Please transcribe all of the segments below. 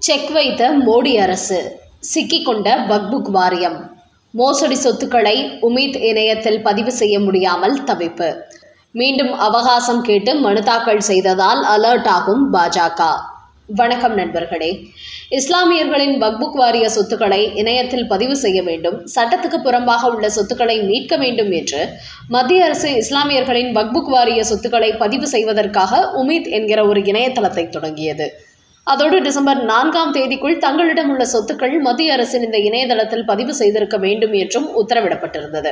Check வைத்த மோடி அரசு. சிக்கிக்கொண்ட வக்புக் வாரியம். மோசடி சொத்துக்களை உமீத் இணையத்தில் பதிவு செய்ய முடியாமல் தவிப்பு. மீண்டும் அவகாசம் கேட்டு மனு தாக்கல் செய்ததால் அலர்ட் ஆகும் பாஜக. வணக்கம் நண்பர்களே. இஸ்லாமியர்களின் பக்புக் வாரிய சொத்துக்களை இணையத்தில் பதிவு செய்ய வேண்டும் சட்டத்துக்கு புறம்பாக உள்ள சொத்துக்களை மீட்க வேண்டும் என்று மத்திய அரசு இஸ்லாமியர்களின் பக்புக் வாரிய சொத்துக்களை பதிவு செய்வதற்காக உமீத் என்கிற ஒரு இணையதளத்தை தொடங்கியது. அதோடு டிசம்பர் நான்காம் தேதிக்குள் தங்களிடம் உள்ள சொத்துக்கள் மத்திய அரசின் இந்த இணையதளத்தில் பதிவு செய்திருக்க வேண்டும் என்றும் உத்தரவிடப்பட்டிருந்தது.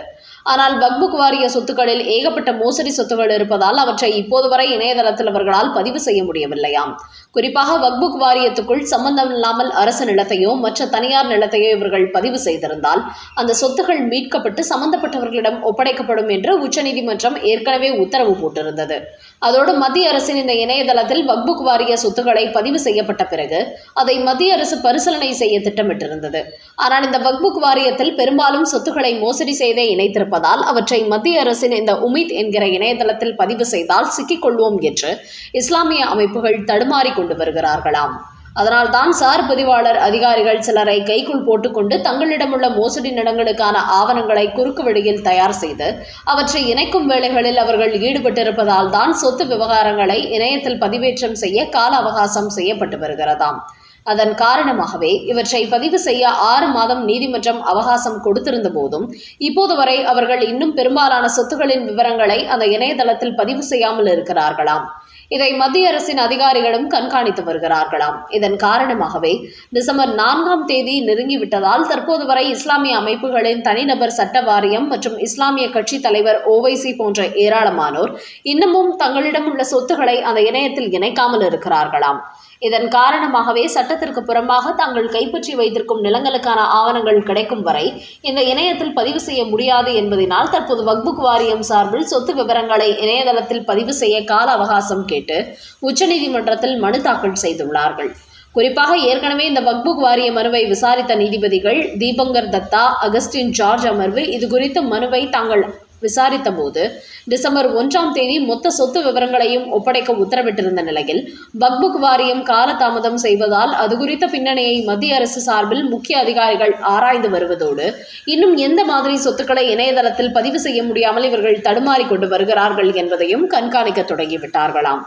ஆனால் பக்புக் வாரிய சொத்துக்களில் ஏகப்பட்ட மோசடி சொத்துக்கள் இருப்பதால் அவற்றை இப்போது வரை இணையதளத்தில் அவர்களால் பதிவு செய்ய முடியவில்லையாம். குறிப்பாக வக்புக் வாரியத்துக்குள் சம்பந்தமில்லாமல் அரசு நிலத்தையோ மற்ற தனியார் நிலத்தையோ இவர்கள் பதிவு செய்திருந்தால் அந்த சொத்துக்கள் மீட்கப்பட்டு சம்பந்தப்பட்டவர்களிடம் ஒப்படைக்கப்படும் என்று உச்சநீதிமன்றம் ஏற்கனவே உத்தரவு போட்டிருந்தது. அதோடு மத்திய அரசின் இந்த இணையதளத்தில் வக்புக் வாரிய சொத்துக்களை பதிவு செய்யப்பட்ட பிறகு அதை மத்திய அரசு பரிசீலனை செய்ய திட்டமிட்டிருந்தது. ஆனால் இந்த வக்புக் வாரியத்தில் பெரும்பாலும் சொத்துக்களை மோசடி செய்தே இணைத்திருப்பதால் அவற்றை மத்திய அரசின் இந்த உமித் என்கிற இணையதளத்தில் பதிவு செய்தால் சிக்கிக்கொள்வோம் என்று இஸ்லாமிய அமைப்புகள் தடுமாறி கொண்டு வருகிறார்களாம். அதனால்தான் சார் பதிவாளர் அதிகாரிகள் சிலரை கைக்குள் போட்டுக்கொண்டு தங்களிடமுள்ள மோசடி நிலங்களுக்கான ஆவணங்களை குறுக்கு வழியில் தயார் செய்து அவற்றை இணைக்கும் வேலைகளில் அவர்கள் ஈடுபட்டிருப்பதால் தான் சொத்து விவகாரங்களை இணையத்தில் பதிவேற்றம் செய்ய கால அவகாசம் செய்யப்பட்டு வருகிறதாம். அதன் காரணமாகவே இவற்றை பதிவு செய்ய ஆறு மாதம் நீதிமன்றம் அவகாசம் கொடுத்திருந்த போதும் இப்போது வரை அவர்கள் இன்னும் பெரும்பாலான சொத்துக்களின் விவரங்களை அந்த இணையதளத்தில் பதிவு செய்யாமல் இருக்கிறார்களாம். இதை மத்திய அரசின் அதிகாரிகளும் கண்காணித்து வருகிறார்களாம். இதன் காரணமாகவே டிசம்பர் நான்காம் தேதி நெருங்கிவிட்டதால் தற்போது வரை இஸ்லாமிய அமைப்புகளின் தனிநபர் சட்ட வாரியம் மற்றும் இஸ்லாமிய கட்சி தலைவர் ஓவைசி போன்ற ஏராளமானோர் இன்னமும் தங்களிடம் உள்ள சொத்துக்களை அந்த இணையத்தில் இணைக்காமல் இருக்கிறார்களாம். இதன் காரணமாகவே சட்டத்திற்கு புறம்பாக தாங்கள் கைப்பற்றி வைத்திருக்கும் நிலங்களுக்கான ஆவணங்கள் கிடைக்கும் வரை இந்த இணையத்தில் பதிவு செய்ய முடியாது என்பதனால் தற்போது வக்புக் வாரியம் சார்பில் சொத்து விவரங்களை இணையதளத்தில் பதிவு செய்ய கால அவகாசம் கேட்டு உச்சநீதிமன்றத்தில் மனு தாக்கல் செய்துள்ளார்கள். குறிப்பாக ஏற்கனவே இந்த வக்புக் வாரிய மனுவை விசாரித்த நீதிபதிகள் தீபங்கர் தத்தா அகஸ்டின் ஜார்ஜ் அமர்வு இது குறித்த மனுவை தாங்கள் விசாரித்த போது டிசம்பர் ஒன்றாம் தேதி மொத்த சொத்து விவரங்களையும் ஒப்படைக்க உத்தரவிட்டிருந்த நிலையில் பக்புக் வாரியம் காலதாமதம் செய்வதால் அது குறித்த பின்னணியை மத்திய அரசு சார்பில் முக்கிய அதிகாரிகள் ஆராய்ந்து வருவதோடு இன்னும் எந்த மாதிரி சொத்துக்களை இணையதளத்தில் பதிவு செய்ய முடியாமல் இவர்கள் தடுமாறிக்கொண்டு வருகிறார்கள் என்பதையும் கண்காணிக்க தொடங்கிவிட்டார்களாம்.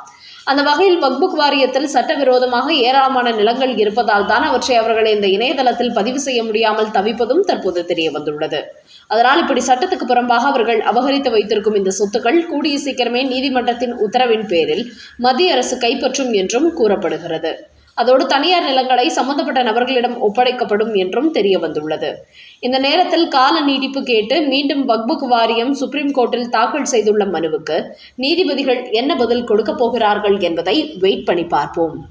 அந்த வகையில் வக்புக் வாரியத்தில் சட்டவிரோதமாக ஏராளமான நிலங்கள் இருப்பதால் தான் அவற்றை அவர்கள் இந்த இணையதளத்தில் பதிவு செய்ய முடியாமல் தவிப்பதும் தற்போது தெரிய வந்துள்ளது. அதனால் இப்படி சட்டத்துக்கு புறம்பாக அவர்கள் அபகரித்து வைத்திருக்கும் இந்த சொத்துக்கள் கூடிய சீக்கிரமே நீதிமன்றத்தின் உத்தரவின் பேரில் மத்திய அரசு கைப்பற்றும் என்றும் கூறப்படுகிறது. அதோடு தனியார் நிலங்களை சம்பந்தப்பட்ட நபர்களிடம் ஒப்படைக்கப்படும் என்றும் தெரிய வந்துள்ளது இந்த நேரத்தில் கால நீட்டிப்பு கேட்டு மீண்டும் வக்புக் வாரியம் சுப்ரீம் கோர்ட்டில் தாக்கல் செய்துள்ள மனுவுக்கு நீதிபதிகள் என்ன பதில் கொடுக்கப் போகிறார்கள் என்பதை வெயிட் பண்ணி பார்ப்போம்.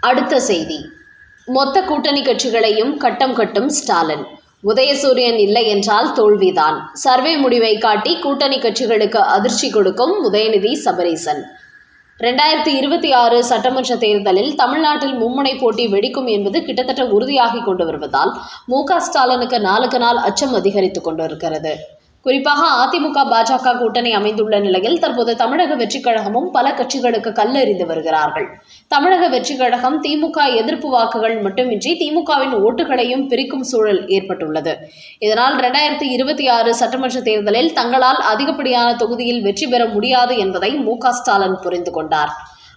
அடுத்த செய்தி. மொத்த கூட்டணி கட்சிகளையும் கட்டம் கட்டும் ஸ்டாலின். உதயசூரியன் இல்லை என்றால் தோல்விதான். சர்வே முடிவை காட்டி கூட்டணி கட்சிகளுக்கு அதிர்ச்சி கொடுக்கும் உதயநிதி சபரீசன். ரெண்டாயிரத்தி இருபத்தி ஆறு சட்டமன்ற தேர்தலில் தமிழ்நாட்டில் மும்முனை போட்டி வெடிக்கும் என்பது கிட்டத்தட்ட உறுதியாகி கொண்டு வருவதால் மு க ஸ்டாலினுக்கு நாளுக்கு நாள் அச்சம் அதிகரித்து கொண்டிருக்கிறது. குறிப்பாக அதிமுக பாஜக கூட்டணி அமைந்துள்ள நிலையில் தற்போது தமிழக வெற்றிக் கழகமும் பல கட்சிகளுக்கு கல்லெறிந்து வருகிறார்கள். தமிழக வெற்றிக் கழகம் திமுக எதிர்ப்பு வாக்குகள் மட்டுமின்றி திமுகவின் ஓட்டுகளையும் பிரிக்கும் சூழல் ஏற்பட்டுள்ளது. இதனால் இரண்டாயிரத்தி இருபத்தி ஆறு சட்டமன்ற தேர்தலில் தங்களால் அதிகப்படியான தொகுதியில் வெற்றி பெற முடியாது என்பதை மு க ஸ்டாலின் புரிந்து கொண்டார்.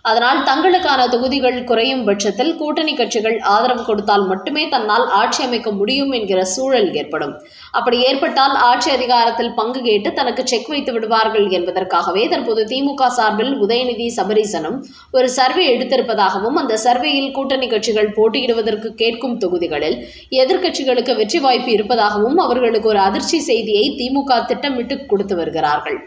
அதனால் தங்களுக்கான தொகுதிகள் குறையும் பட்சத்தில் கூட்டணி கட்சிகள் ஆதரவு கொடுத்தால் மட்டுமே தன்னால் ஆட்சி அமைக்க முடியும் என்கிற சூழல் ஏற்படும். அப்படி ஏற்பட்டால் ஆட்சி அதிகாரத்தில் பங்கு கேட்டு தனக்கு செக் வைத்து விடுவார்கள் என்பதற்காகவே தற்போது திமுக சார்பில் உதயநிதி சபரீசனும் ஒரு சர்வே எடுத்திருப்பதாகவும் அந்த சர்வேயில் கூட்டணி கட்சிகள் போட்டியிடுவதற்கு கேட்கும் தொகுதிகளில் எதிர்க்கட்சிகளுக்கு வெற்றி வாய்ப்பு இருப்பதாகவும் அவர்களுக்கு ஒரு அதிர்ச்சி செய்தியை திமுக திட்டமிட்டு கொடுத்து வருகிறார்கள்.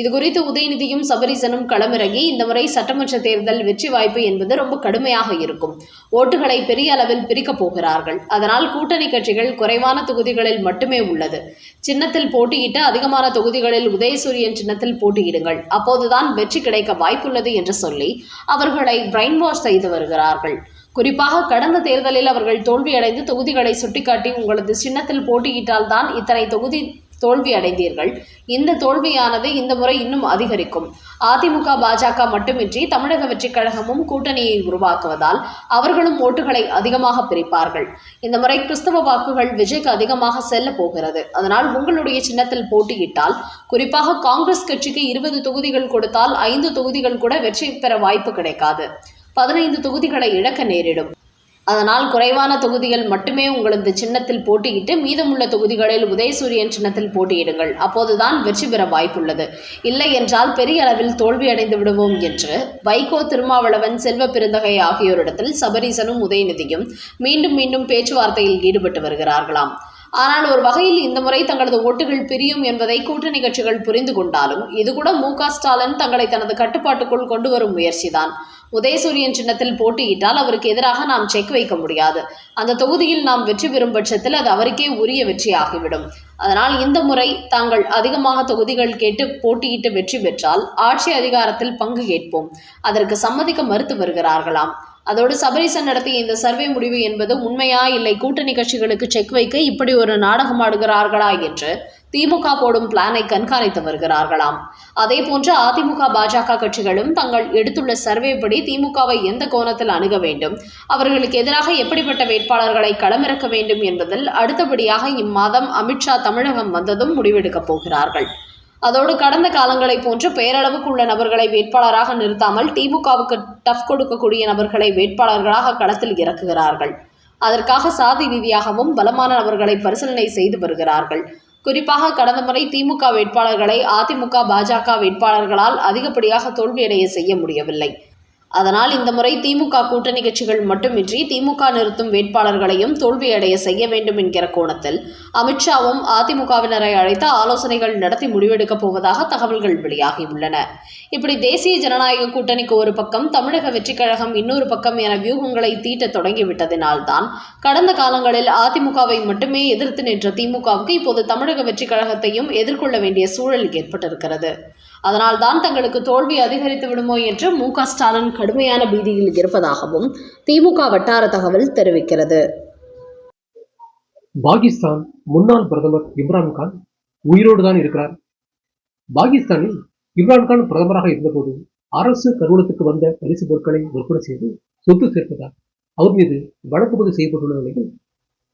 இது குறித்து உதயநிதியும் சபரீசனும் களமிறங்கி இந்த முறை சட்டமன்ற தேர்தல் வெற்றி வாய்ப்பு என்பது ரொம்ப கடுமையாக இருக்கும். ஓட்டுகளை பெரிய அளவில் பிரிக்கப் போகிறார்கள். அதனால் கூட்டணி கட்சிகள் குறைவான தொகுதிகளில் மட்டுமே உள்ளது. சின்னத்தில் போட்டியிட்டு அதிகமான தொகுதிகளில் உதயசூரியன் சின்னத்தில் போட்டியிடுங்கள். அப்போதுதான் வெற்றி கிடைக்க வாய்ப்புள்ளது என்று சொல்லி அவர்களை பிரைன் வாஷ் செய்து வருகிறார்கள். குறிப்பாக கடந்த தேர்தலில் அவர்கள் தோல்வியடைந்து தொகுதிகளை சுட்டிக்காட்டி உங்களது சின்னத்தில் போட்டியிட்டால்தான் இத்தனை தொகுதி தோல்வி அடைந்தீர்கள் இந்த தோல்வியானது இந்த முறை இன்னும் அதிகரிக்கும். அதிமுக பாஜக மட்டுமின்றி தமிழக வெற்றிக் கழகமும் கூட்டணியை உருவாக்குவதால் அவர்களும் ஓட்டுகளை அதிகமாக பிரிப்பார்கள். இந்த முறை கிறிஸ்தவ வாக்குகள் விஜய்க்கு அதிகமாக செல்ல போகிறது. அதனால் உங்களுடைய சின்னத்தில் போட்டியிட்டால் குறிப்பாக காங்கிரஸ் கட்சிக்கு இருபது தொகுதிகள் கொடுத்தால் ஐந்து தொகுதிகள் கூட வெற்றி பெற வாய்ப்பு கிடைக்காது. பதினைந்து தொகுதிகளை இழக்க நேரிடும். அதனால் குறைவான தொகுதிகள் மட்டுமே உங்களது சின்னத்தில் போட்டியிட்டு மீதமுள்ள தொகுதிகளில் உதயசூரியன் சின்னத்தில் போட்டியிடுங்கள். அப்போதுதான் வெற்றி பெற வாய்ப்புள்ளது. இல்லை என்றால் பெரிய அளவில் தோல்வியடைந்து விடுவோம் என்று வைகோ திருமாவளவன் செல்வ பெருந்தகை ஆகியோரிடத்தில் சபரீசனும் உதயநிதியும் மீண்டும் மீண்டும் பேச்சுவார்த்தையில் ஈடுபட்டு வருகிறார்களாம். ஆனால் ஒரு வகையில் இந்த முறை தங்களது ஓட்டுகள் பிரியும் என்பதை கூட்டணி கட்சிகள் புரிந்து கொண்டாலும் இது கூட மு க ஸ்டாலின் தங்களை தனது கட்டுப்பாட்டுக்குள் கொண்டு வரும் முயற்சிதான். உதயசூரியன் சின்னத்தில் போட்டியிட்டால் அவருக்கு எதிராக நாம் செக் வைக்க முடியாது. அந்த தொகுதியில் நாம் வெற்றி பெறும் பட்சத்தில் அது அவருக்கே உரிய வெற்றியாகிவிடும். அதனால் இந்த முறை தாங்கள் அதிகமாக தொகுதிகள் கேட்டு போட்டியிட்டு வெற்றி பெற்றால் ஆட்சி அதிகாரத்தில் பங்கு கேட்போம். அதற்கு சம்மதிக்க மறுத்து வருகிறார்களாம். அதோடு சபரிசன் நடத்திய இந்த சர்வே முடிவு என்பது உண்மையா இல்லை? கூட்டணி கட்சிகளுக்கு செக் வைக்க இப்படி ஒரு நாடகம் ஆடுகிறார்களா என்று திமுக போடும் பிளானை கண்காணித்து வருகிறார்களாம். அதே போன்று அதிமுக பாஜக கட்சிகளும் தங்கள் எடுத்துள்ள சர்வே படி திமுகவை எந்த கோணத்தில் அணுக வேண்டும்? அவர்களுக்கு எதிராக எப்படிப்பட்ட வேட்பாளர்களை களமிறக்க வேண்டும் என்பதில் அடுத்தபடியாக இம்மாதம் அமித்ஷா தமிழகம் வந்ததும் முடிவெடுக்கப் போகிறார்கள். அதோடு கடந்த காலங்களைப் போன்று பேரளவுக்கு உள்ள நபர்களை வேட்பாளராக நிறுத்தாமல் திமுகவுக்கு டஃப் கொடுக்கக்கூடிய நபர்களை வேட்பாளர்களாக களத்தில் இறக்குகிறார்கள். அதற்காக சாதி ரீதியாகவும் பலமான நபர்களை பரிசீலனை செய்து வருகிறார்கள். குறிப்பாக கடந்த முறை திமுக வேட்பாளர்களை அதிமுக பாஜக வேட்பாளர்களால் அதிகப்படியாக தோல்வியடைய செய்ய முடியவில்லை. அதனால் இந்த முறை திமுக கூட்டணி கட்சிகள் மட்டுமின்றி திமுக நிறுத்தும் வேட்பாளர்களையும் தோல்வியடைய செய்ய வேண்டும் என்கிற கோணத்தில் அமித்ஷாவும் அதிமுகவினரை அழைத்து ஆலோசனைகள் நடத்தி முடிவெடுக்கப் போவதாக தகவல்கள் வெளியாகியுள்ளன. இப்படி தேசிய ஜனநாயக கூட்டணிக்கு ஒரு பக்கம் தமிழக வெற்றிக் கழகம் இன்னொரு பக்கம் என வியூகங்களை தீட்டத் தொடங்கிவிட்டதினால்தான் கடந்த காலங்களில் அதிமுகவை மட்டுமே எதிர்த்து நின்ற திமுகவுக்கு இப்போது தமிழக வெற்றிக் கழகத்தையும் எதிர்கொள்ள வேண்டிய சூழல் ஏற்பட்டிருக்கிறது. அதனால் தான் தங்களுக்கு தோல்வி அதிகரித்து விடுமோ என்று மு ஸ்டாலின் கடுமையான பீதியில் இருப்பதாகவும் திமுக வட்டார தகவல் தெரிவிக்கிறது. பாகிஸ்தான் முன்னாள் பிரதமர் இம்ரான்கான் உயிரோடு தான் இருக்கிறார். பாகிஸ்தானில் இம்ரான்கான் பிரதமராக இருந்தபோது அரசு கருவூலத்துக்கு வந்த பரிசு பொருட்களை விற்பனை செய்து சொத்து சேர்த்ததால் அவர் மீது வழக்கு பதிவு செய்யப்பட்டுள்ள நிலையில்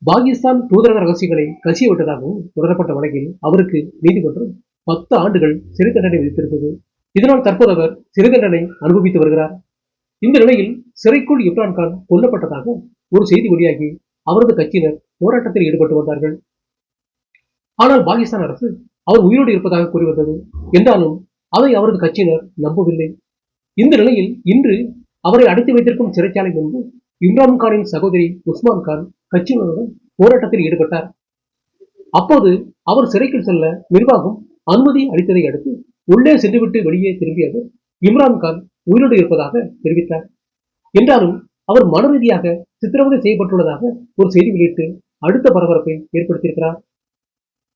பாகிஸ்தான் தூதரக ரகசியங்களை கசிய விட்டதாகவும் தொடரப்பட்ட வழக்கில் அவருக்கு நீதிமன்றம் பத்து ஆண்டுகள் சிறை தண்டனை விதித்திருந்தது இதனால் தற்போது அவர் சிறை தண்டனை அனுபவித்து வருகிறார். இந்த நிலையில் சிறைக்குள் இம்ரான்கான் கொல்லப்பட்டதாக ஒரு செய்தி வெளியாகி அவரது கட்சியினர் போராட்டத்தில் ஈடுபட்டு வந்தார்கள். ஆனால் பாகிஸ்தான் அரசு அவர் உயிரோடு இருப்பதாக கூறி வந்தது. என்றாலும் அதை அவரது கட்சியினர் நம்பவில்லை. இந்த நிலையில் இன்று அவரை அடைத்து வைத்திருக்கும் சிறைச்சாலை முன்பு இம்ரான் கானின் சகோதரி உஸ்மான் கான் கட்சியினருடன் போராட்டத்தில் ஈடுபட்டார். அப்போது அவர் சிறைக்குள் செல்ல நிர்வாகம் அனுமதி அளித்ததை அடுத்து உள்ளே சென்றுவிட்டு வெளியே திரும்பிய அவர் இம்ரான் கான் உயிரோடு இருப்பதாக தெரிவித்தார். என்றாலும் அவர் மன ரீதியாக சித்திரவதை செய்யப்பட்டுள்ளதாக ஒரு செய்தி வெளியிட்டு அடுத்த பரபரப்பை ஏற்படுத்தியிருக்கிறார்.